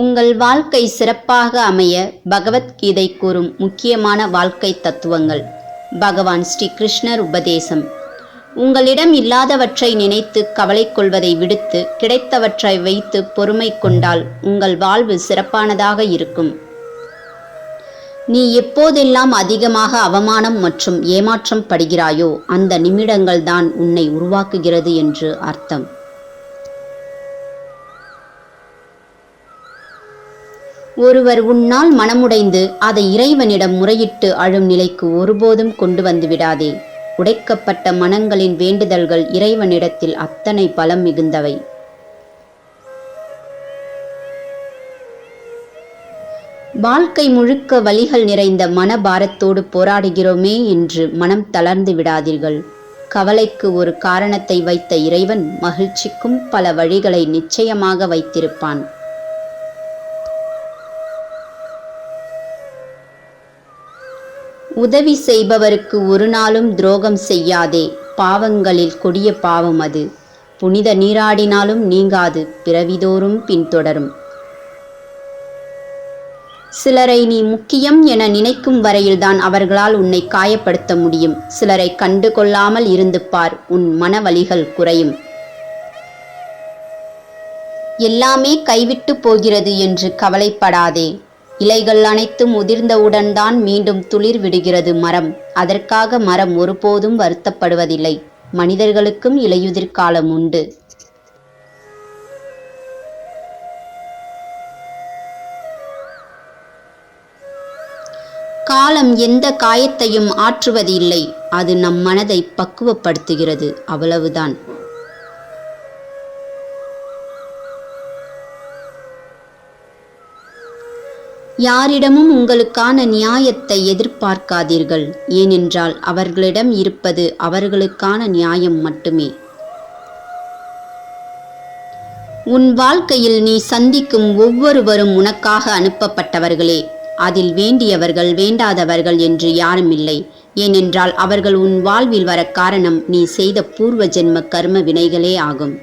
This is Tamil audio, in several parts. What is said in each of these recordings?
உங்கள் வாழ்க்கை சிறப்பாக அமைய பகவத்கீதை கூறும் முக்கியமான வாழ்க்கை தத்துவங்கள். பகவான் ஸ்ரீ கிருஷ்ணர் உபதேசம். உங்களிடம் இல்லாதவற்றை நினைத்து கவலை கொள்வதை விடுத்து கிடைத்தவற்றை வைத்து பொறுமை கொண்டால் உங்கள் வாழ்வு சிறப்பானதாக இருக்கும். நீ எப்போதெல்லாம் அதிகமாக அவமானம் மற்றும் ஏமாற்றம் படுகிறாயோ அந்த நிமிடங்கள் தான் உன்னை உருவாக்குகிறது என்று அர்த்தம். ஒருவர் உன்னால் மனமுடைந்து அதை இறைவனிடம் முறையிட்டு அழும் நிலைக்கு ஒருபோதும் கொண்டு வந்து விடாதே. உடைக்கப்பட்ட மனங்களின் வேண்டுதல்கள் இறைவனிடத்தில் அத்தனை பலம் மிகுந்தவை. வாழ்க்கை முழுக்க வழிகள் நிறைந்த மனபாரத்தோடு போராடுகிறோமே என்று மனம் தளர்ந்து விடாதீர்கள். கவலைக்கு ஒரு காரணத்தை வைத்த இறைவன் மகிழ்ச்சிக்கும் பல வழிகளை நிச்சயமாக வைத்திருப்பான். உதவி செய்பவருக்கு ஒரு நாளும் துரோகம் செய்யாதே. பாவங்களில் கொடிய பாவம் அது. புனித நீராடினாலும் நீங்காது பிறவிதோறும் பின்தொடரும். சிலரை நீ முக்கியம் என நினைக்கும் வரையில்தான் அவர்களால் உன்னை காயப்படுத்த முடியும். சிலரை கண்டு கொள்ளாமல் இருந்து பார் உன் மனவலிகள் குறையும். எல்லாமே கைவிட்டு போகிறது என்று கவலைப்படாதே. இலைகள் அனைத்தும் உதிர்ந்தவுடன் தான் மீண்டும் துளிர் விடுகிறது மரம். அதற்காக மரம் ஒருபோதும் வருத்தப்படுவதில்லை. மனிதர்களுக்கும் இலையுதிர் காலம் உண்டு. காலம் எந்த காயத்தையும் ஆற்றுவதில்லை. அது நம் மனதை பக்குவப்படுத்துகிறது. அவ்வளவுதான். யாரிடமும் உங்களுக்கான நியாயத்தை எதிர்பார்க்காதீர்கள். ஏனென்றால் அவர்களிடம் இருப்பது அவர்களுக்கான நியாயம் மட்டுமே. உன் வாழ்க்கையில் நீ சந்திக்கும் ஒவ்வொருவரும் உனக்காக அனுப்பப்பட்டவர்களே. அதில் வேண்டியவர்கள் வேண்டாதவர்கள் என்று யாரும் இல்லை. ஏனென்றால் அவர்கள் உன் வாழ்வில் வர காரணம் நீ செய்த பூர்வ ஜென்ம கர்ம வினைகளே ஆகும்.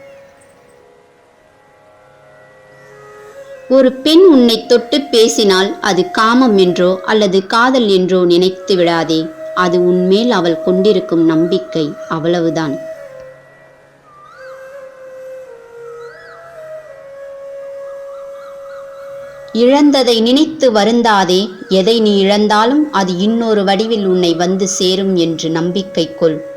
ஒரு பெண் உன்னை தொட்டு பேசினால் அது காமம் என்றோ அல்லது காதல் என்றோ நினைத்து விடாதே. அது உன்மேல் அவள் கொண்டிருக்கும் நம்பிக்கை அவ்வளவுதான். இழந்ததை நினைத்து வருந்தாதே. எதை நீ இழந்தாலும் அது இன்னொரு வடிவில் உன்னை வந்து சேரும் என்று நம்பிக்கை கொள்.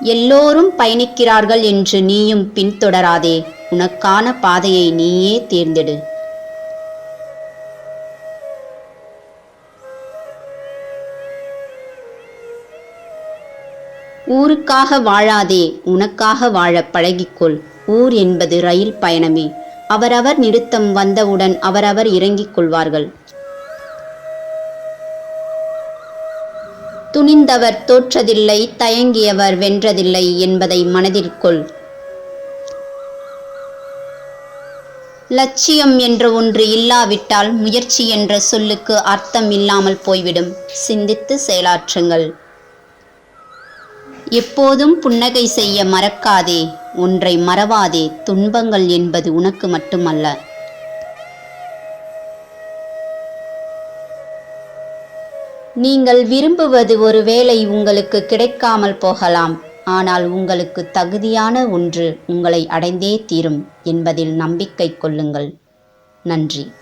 எல்லோரும் பயணிக்கிறார்கள் என்று நீயும் பின்தொடராதே. உனக்கான பாதையை நீயே தேர்ந்தெடு. ஊருக்காக வாழாதே. உனக்காக வாழ பழகிக்கொள். ஊர் என்பது ரயில் பயணமே. அவரவர் நிறுத்தம் வந்தவுடன் அவரவர் இறங்கிக் கொள்வார்கள். துணிந்தவர் தோற்றதில்லை தயங்கியவர் வென்றதில்லை என்பதை மனதில் கொள். லட்சியம் என்ற ஒன்று இல்லாவிட்டால் முயற்சி என்ற சொல்லுக்கு அர்த்தம் இல்லாமல் போய்விடும். சிந்தித்து செயலாற்றுங்கள். எப்போதும் புன்னகை செய்ய மறக்காதே ஒன்றை மறவாதே துன்பங்கள் என்பது உனக்கு மட்டுமல்ல. நீங்கள் விரும்புவது ஒருவேளை உங்களுக்கு கிடைக்காமல் போகலாம். ஆனால் உங்களுக்கு தகுதியான ஒன்று உங்களை அடைந்தே தீரும் என்பதில் நம்பிக்கை கொள்ளுங்கள். நன்றி.